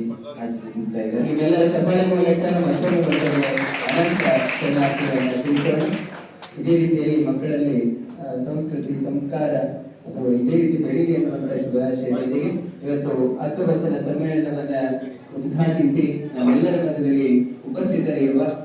ಸನ್ಮಾನಿಸಿ ಆಶೀರ್ವದಿಸ್ತಾ ಅನಂತ ಚೆನ್ನಾಗಿ ಇದೇ ರೀತಿಯಲ್ಲಿ ಮಕ್ಕಳಲ್ಲಿ ಸಂಸ್ಕೃತಿ, ಸಂಸ್ಕಾರ ಅಥವಾ ಇದೇ ರೀತಿ ಬೆಳಿಗ್ಗೆ ಅನ್ನುವಂಥ ಶುಭಾಶಯದೊಂದಿಗೆ ಇವತ್ತು ಹತ್ತು ವಚನ ಸಮ್ಮೇಳನವನ್ನ ಉದ್ಘಾಟಿಸಿ ನಮ್ಮೆಲ್ಲರ ಉಪಸ್ಥಿತ